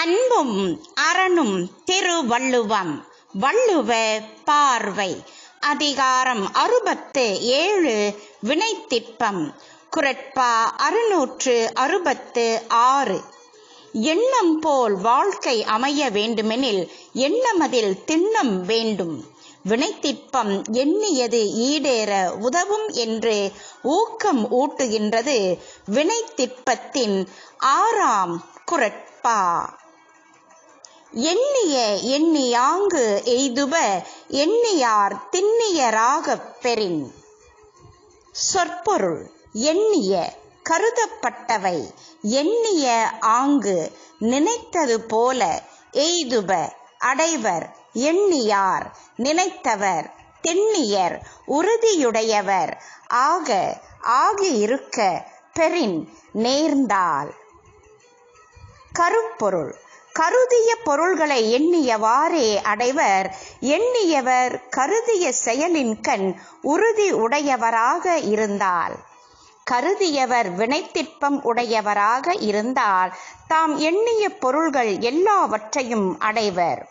அன்பும் அறனும் திருவள்ளுவம். வள்ளுவ பார்வை. அதிகாரம் அறுபத்து ஏழு வினைத்திட்பம் குரட்பா அறுநூற்று அறுபத்து ஆறு. எண்ணம் போல் வாழ்க்கை அமைய வேண்டுமெனில் எண்ணமதில் திண்ணம் வேண்டும். வினைத்திட்பம் எண்ணியது ஈடேற உதவும் என்று ஊக்கம் ஊட்டுகின்றது வினைத்திட்பத்தின் ஆறாம் குரட்பா. எண்ணிய எண்ணியாங்கு எய்துப எண்ணியார் திண்ணியராகப் பெறின். சொற்பொருள் எண்ணிய கருதப்பட்டவை எண்ணிய ஆங்கு நினைத்தது போல எய்துப அடைவர் எண்ணியார் நினைத்தவர் திண்ணியர் உறுதியுடையவர் ஆக ஆகியிருக்க பெறின் நேர்ந்தால். கருப்பொருள் கருதிய பொருள்களை எண்ணியவாறே அடைவர். எண்ணியவர் கருதிய செயலின் கண் உறுதி உடையவராக இருந்தால். கருதியவர் வினைத்திற்பம் உடையவராக இருந்தால் தாம் எண்ணிய பொருள்கள் எல்லாவற்றையும் அடைவர்.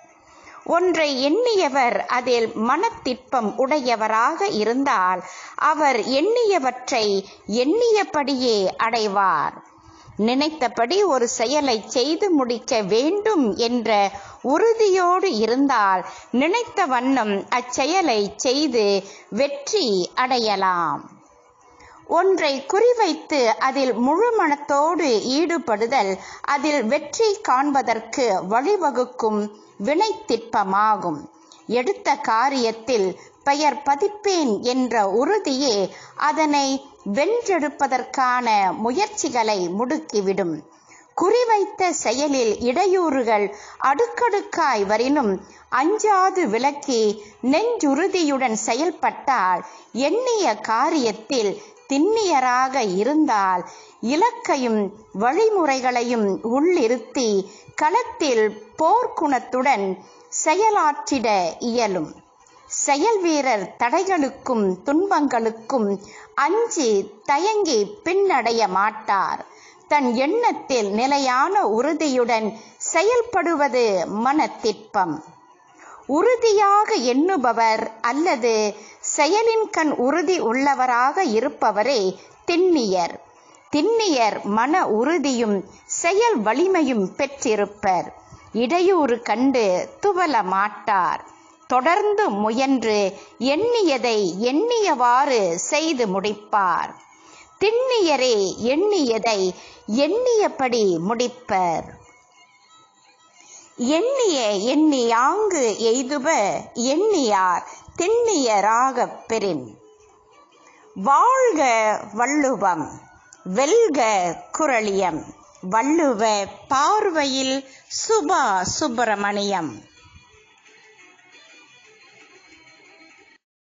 ஒன்றை எண்ணியவர் அதில் மனத்திற்பம் உடையவராக இருந்தால் அவர் எண்ணியவற்றை எண்ணியபடியே அடைவார். நினைத்தபடி ஒரு செயலை செய்து முடிக்க வேண்டும் என்ற உறுதியோடு இருந்தால் நினைத்த வண்ணம் அச்செயலை செய்து வெற்றி அடையலாம். ஒன்றை குறிவைத்து அதில் முழு மனத்தோடு ஈடுபடுதல் அதில் வெற்றி காண்பதற்கு வழிவகுக்கும் வினைத்திட்பமாகும் எடுத்த காரியத்தில் பெயர் பதிப்பேன் என்ற உறுதியே அதனை வென்றெடுப்பதற்கான முயற்சிகளை முடுக்கிவிடும். குறிவைத்த செயலில் இடையூறுகள் அடுக்கடுக்காய் வரினும் அஞ்சாது விலக்கி நெஞ்சுறுதியுடன் செயல்பட்டால் எண்ணிய காரியத்தில் திண்ணியராக இருந்தால் இலக்கையும் வழிமுறைகளையும் உள்ளிருத்தி களத்தில் போர்க்குணத்துடன் செயலாற்றிட இயலும். செயல் வீரர் தடைகளுக்கும் துன்பங்களுக்கும் அஞ்சி தயங்கி பின்னடைய மாட்டார். தன் எண்ணத்தில் நிலையான உறுதியுடன் செயல்படுவது மனத்திற்பம். உறுதியாக எண்ணுபவர் அல்லது செயலின் கண் உறுதி உள்ளவராக இருப்பவரே திண்ணியர். திண்ணியர் மன உறுதியும் செயல் வலிமையும் பெற்றிருப்பர். இடையூறு கண்டு துவல மாட்டார் தொடர்ந்து முயன்று எண்ணியதை எண்ணியவாறு செய்து முடிப்பார். திண்ணியரே எண்ணியதை எண்ணியபடி முடிப்பர். எண்ணிய எண்ணியாங்கு எய்துப எண்ணியார். திண்ணியராகப் பெறின். வாழ்க வள்ளுவம் வெல்க குரளியம் வள்ளுவ பார்வையில் சுபா சுப்பிரமணியம்.